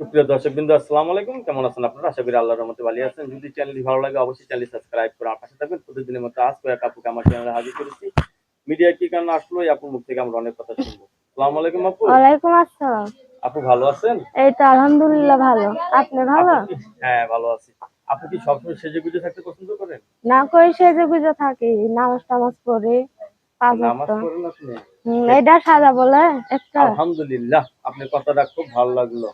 সুপ্রিয় দর্শক বিন্দু আসসালামু আলাইকুম। কেমন আছেন আপনারা? আশা করি আল্লাহর রহমতে ভালো আছেন। যদি চ্যানেলটি ভালো লাগে অবশ্যই চ্যানেলটি সাবস্ক্রাইব করে আমার পাশে থাকবেন। প্রতিদিনের মতো আজ করে আপুকে আমার চ্যানেলে হাজির করেছি। মিডিয়া কি কারণে আসলো? এই আপুর মুখ থেকে আমরা অনেক কথা শুনব। আসসালামু আলাইকুম আপু। ওয়ালাইকুম আসসালাম। আপু ভালো আছেন? এই তো আলহামদুলিল্লাহ ভালো। আপনি ভালো? হ্যাঁ ভালো আছি। আপনি কি সবসময় সেজে গুজে থাকতে পছন্দ করেন? না কই সেজে গুজে থাকি। নামাজ টামাজ পড়ে নামাজ পড়েন আপনি? এটা সাজা বলে একটা। আলহামদুলিল্লাহ আপনার কথাটা খুব ভালো লাগল।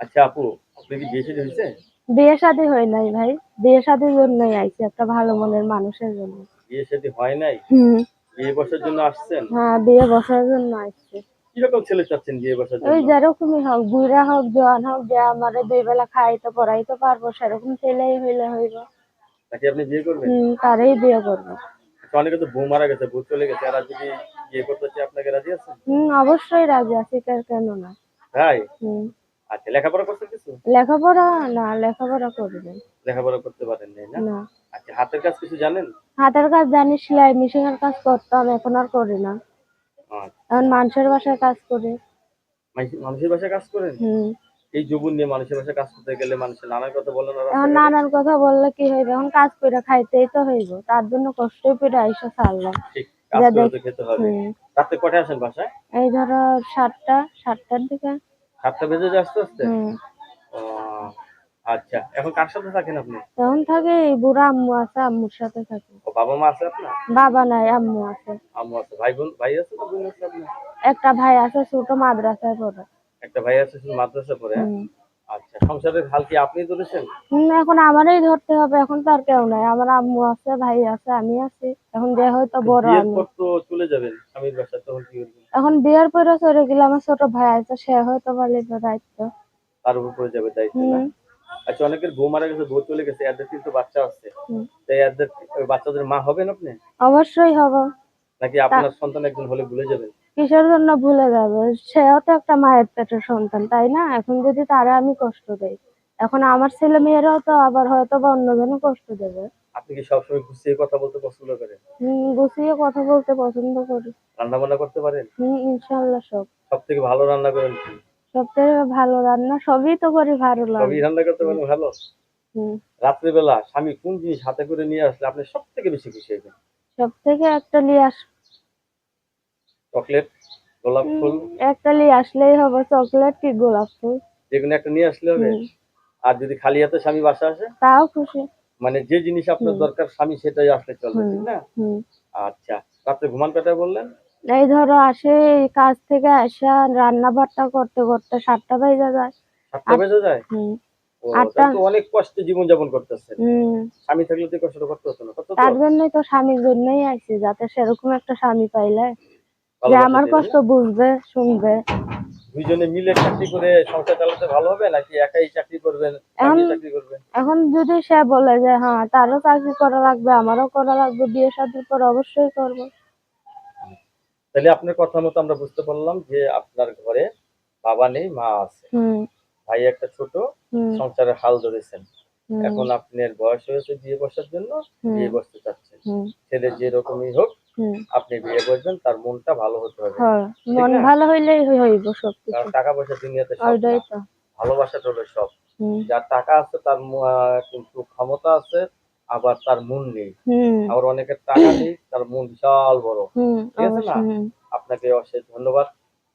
আচ্ছা আপু আপনি কি বিয়ে শাদী হয়েছে? বিয়ে শাদী হয় নাই ভাই। বিয়ে শাদীর জন্যই আইছি একটা ভালো মনের মানুষের জন্য। বিয়ে শাদী হয় নাই? হুম। বিয়ে বসার জন্য আসছেন? হ্যাঁ বিয়ে বসার জন্য আসছি। কীরকম ছেলে চাচ্ছেন বিয়ে বসার ওই যেরকমই হোক বুড়া হোক জোয়ান হোক যে আমারে দুই বেলা খাইতে পড়াইতে পারব সেরকম ছেলেই হইলে হইব। নাকি আপনি বিয়ে করবেন? হুম তারই বিয়ে করব। আচ্ছা, অনেকে তো বউ মারা গেছে বউ চলে গেছে আর যদি বিয়ে করতে চাই আপনাকে রাজি আছেন? হুম অবশ্যই রাজি আছি কেন না। তাই? হুম। আচ্ছা লেখাপড়া করতে কিছু? লেখাপড়া না লেখাপড়া লেখাপড়া করতে পারেন না? না। আচ্ছা হাতের কাজ কিছু জানেন? হাতের কাজ জানি সেলাই মেশিন এর কাজ করতাম এখন আর করি না। আচ্ছা, এখন মানুষের বাসায় কাজ করি। মানুষ- মানুষের বাসায় কাজ করেন? হুম। এই যৌবন নিয়ে মানুষের বাসায় কাজ করতে গেলে মানুষের নানান কথা বলেন আর এখন নানান কথা? বললে কি হইবে? এখন কাজ করে খাইতেই তো হইব। তার জন্য কষ্টই পেরে আইসা ছাড়লাম। ঠিক কাজ করে খেতে হবে। রাতে কটায় আসেন বাসায়? এই ধরো সাতটা সাতটার দিকে। সাতটা বেজে যায় আস্তে আস্তে? আচ্ছা। এখন কার সাথে থাকেন আপনি? তখন থাকে এই বুড়া আম্মু আছে আম্মুর সাথে থাকি। ও বাবা মা আছে আপনার? বাবা নাই আম্মু আছে। আম্মু আছে। ভাই বোন ভাই আছে না বোন আছে আপনার? একটা ভাই আছে ছোট মাদ্রাসায় পড়ে। একটা ভাই আছে শুধু মাদ্রাসা পড়ে? আচ্ছা সংসারের হাল কি আপনি ধরেছেন? হুম, এখন আমারই ধরতে হবে এখন তো আর কেউ নাই। আমার আম্মু আছে ভাই আছে আমি আছি। এখন যে হয়তো বড় আমি তো চলে যাবেন স্বামীর বাসা তখন কি করবেন? এখন বিয়ের পরে চলে গেলে আমার ছোট ভাই আছে সে হয়তো বলে দায়িত্ব। তার উপর পড়ে যাবে দায়িত্ব না? আচ্ছা অনেকের বউ মারা গেছে বউ চলে গেছে এদের কিন্তু বাচ্চা আছে। তাই এদের বাচ্চাদের মা হবেন আপনি? অবশ্যই হব। নাকি আপনার সন্তান একজন হলে ভুলে যাবেন? কিসের জন্য ভুলে যাবে? সেও তো একটা মায়ের পেটের সন্তান তাই না? এখন যদি তারা আমি কষ্ট দেই এখন আমার ছেলে মেয়েরাও তো আবার হয়তো বা অন্যজনও কষ্ট দেবে। আপনি কি সবসময় গুছিয়ে কথা বলতে পছন্দ করেন? হম গুছিয়ে কথা বলতে পছন্দ করি। রান্না বান্না করতে পারেন? হম ইনশাল্লাহ সব। সব থেকে ভালো রান্না করেন কি? সব থেকে ভালো রান্না সবই তো করি ভালো সবই লাগে রান্না করতে পারেন ভালো? হম। রাত্রিবেলা স্বামী কোন জিনিস হাতে করে নিয়ে আসলে আপনি সব থেকে বেশি খুশি হয়েছেন সব থেকে একটা নিয়ে আস চকলেট গোলাপ ফুল? একটা নিয়ে আসলেই হবে চকলেট কি গোলাপ ফুল? যেকোনো একটা নিয়ে আসলে হবে? আর যদি খালি হাতে স্বামী বাসা আসে? তাও খুশি। মানে যে জিনিস আপনার দরকার স্বামী সেটাই আসলে চলবে ঠিক না? আচ্ছা রাত্রে ঘুমান কাটায় বললেন? এই ধরো আসে কাজ থেকে আসা রান্না বান্না করতে করতে সাতটা বেজে যায়। সাতটা বেজে যায়? অনেক কষ্টে জীবন যাপন করতেছেন স্বামী থাকলে তো এই কষ্টটা করতে হতো না কত তো তার জন্যই তো স্বামীর জন্যই যাতে সেরকম একটা স্বামী পাইলে যে আমার কষ্ট বুঝবে শুনবে। দুইজনে মিলে চাকরি করে সংসার চালাতে ভালো হবে নাকি একাই চাকরি করবেন স্বামী এখন- চাকরি করবেন এখন যদি সে বলে যে হ্যাঁ তারও চাকরি করা লাগবে আমারও করা লাগবে বিয়ে শাদীর পর অবশ্যই করব। তাহলে আপনার কথা মতো আমরা বুঝতে পারলাম যে আপনার ঘরে বাবা নেই মা আছে। ভাই একটা ছোট সংসারের হাল ধরেছেন। এখন আপনার বয়স হয়েছে বিয়ে বসার জন্য বিয়ে বসতে চাচ্ছেন। ছেলে যে রকমই হোক আপনি বিয়ে করবেন তার মনটা ভালো হতে হবে। মন ভালো হইলেই হইব সব টাকা পয়সা দুনিয়াতে ভালোবাসাটা হলো সব। যার টাকা আছে তার কিন্তু ক্ষমতা আছে আবার তার মন নেই। আবার অনেকের টাকা নেই তার মন বিশাল বড়। ঠিক আছে না? আপনাকে অশেষ ধন্যবাদ।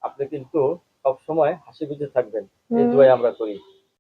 আপনি কিন্তু সবসময় হাসি খুশি থাকবেন। এই দোয়াই আমরা করি।